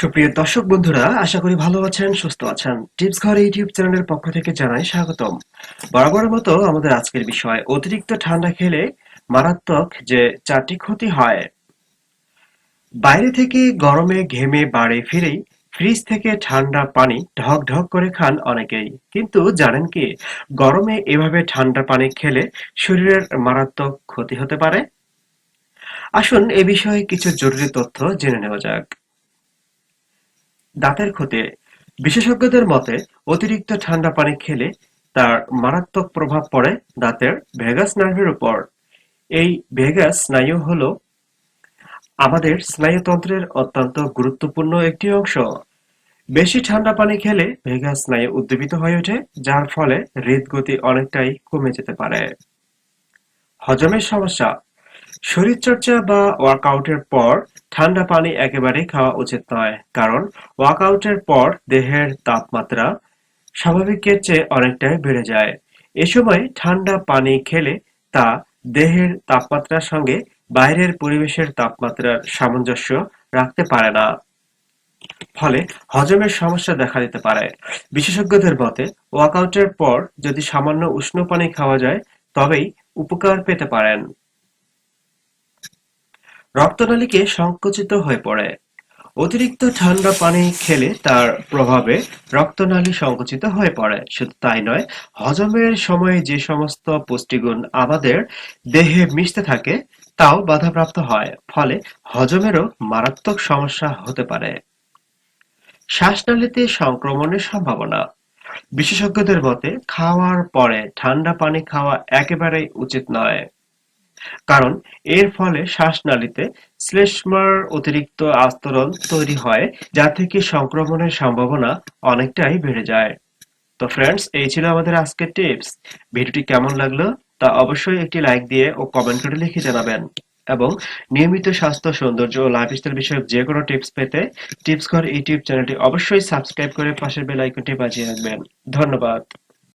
সুপ্রিয় দর্শক বন্ধুরা, আশা করি ভালো আছেন, সুস্থ আছেন। টিপস ঘর ইউটিউব চ্যানেলের পক্ষ থেকে জানাই স্বাগতম। বরাবরের মতো আমাদের আজকের বিষয়, অতিরিক্ত ঠান্ডা খেলে মারাত্মক যে চারটি ক্ষতি হয়। বাইরে থেকে গরমে ঘেমে বাড়ি ফিরেই ফ্রিজ থেকে ঠান্ডা পানি ঢক ঢক করে খান অনেকেই। কিন্তু জানেন কি, গরমে এভাবে ঠান্ডা পানি খেলে শরীরের মারাত্মক ক্ষতি হতে পারে? আসুন এ বিষয়ে কিছু জরুরি তথ্য জেনে নেওয়া যাক। দাঁতের ক্ষতি। বিশেষজ্ঞদের মতে, অতিরিক্ত ঠান্ডা পানি খেলে তার মারাত্মক প্রভাব পড়ে দাঁতের ভেগাস নার্ভের উপর। এই ভেগাস স্নায়ু হলো আমাদের স্নায়ুতন্ত্রের অত্যন্ত গুরুত্বপূর্ণ একটি অংশ। বেশি ঠান্ডা পানি খেলে ভেগাস স্নায়ু উদ্দীপিত হয়ে ওঠে, যার ফলে হৃদগতি অনেকটাই কমে যেতে পারে। হজমের সমস্যা। শরীরচর্চা বা ওয়ার্কআউটের পর ঠান্ডা পানি একেবারেই খাওয়া উচিত নয়, কারণ ওয়ার্কআউটের পর দেহের তাপমাত্রা স্বাভাবিকের চেয়ে অনেকটাই বেড়ে যায়। এ সময় ঠান্ডা পানি খেলে তা দেহের তাপমাত্রার সঙ্গে বাইরের পরিবেশের তাপমাত্রার সামঞ্জস্য রাখতে পারে না। ফলে হজমের সমস্যা দেখা দিতে পারে। বিশেষজ্ঞদের মতে, ওয়ার্কআউটের পর যদি সামান্য উষ্ণ পানি খাওয়া যায়, তবেই উপকার পেতে পারেন। রক্তনালীকে সংকুচিত হয়ে পড়ে। অতিরিক্ত ঠান্ডা পানি খেলে তার প্রভাবে রক্তনালী সংকুচিত হয়ে পড়ে। শুধু তাই নয়, হজমের সময়ে যে সমস্ত পুষ্টিগুণ আমাদের দেহে মিশতে থাকে, তাও বাধাপ্রাপ্ত হয়। ফলে হজমেরও মারাত্মক সমস্যা হতে পারে। শ্বাসনালীতে সংক্রমণের সম্ভাবনা। বিশেষজ্ঞদের মতে, খাওয়ার পরে ঠান্ডা পানি খাওয়া একেবারেই উচিত নয়। কারণ এর ফলে শ্বাসনালীতে শ্লেষ্মার অতিরিক্ত আস্তরণ তৈরি হয়, যা থেকে সংক্রমণের সম্ভাবনা অনেকটাই বেড়ে যায়। তো ফ্রেন্ডস এই ছিল আমাদের আজকের টিপস ভিডিওটি কেমন লাগল তা অবশ্যই একটি লাইক দিয়ে ও কমেন্ট করে লিখে জানাবেন। এবং নিয়মিত স্বাস্থ্য, সৌন্দর্য ও লাইফস্টাইল বিষয়ক যে কোনো টিপস পেতে টিপস ঘর ইউটিউব চ্যানেলটি অবশ্যই সাবস্ক্রাইব করে পাশের বেল আইকনটি বাজিয়ে রাখবেন। ধন্যবাদ।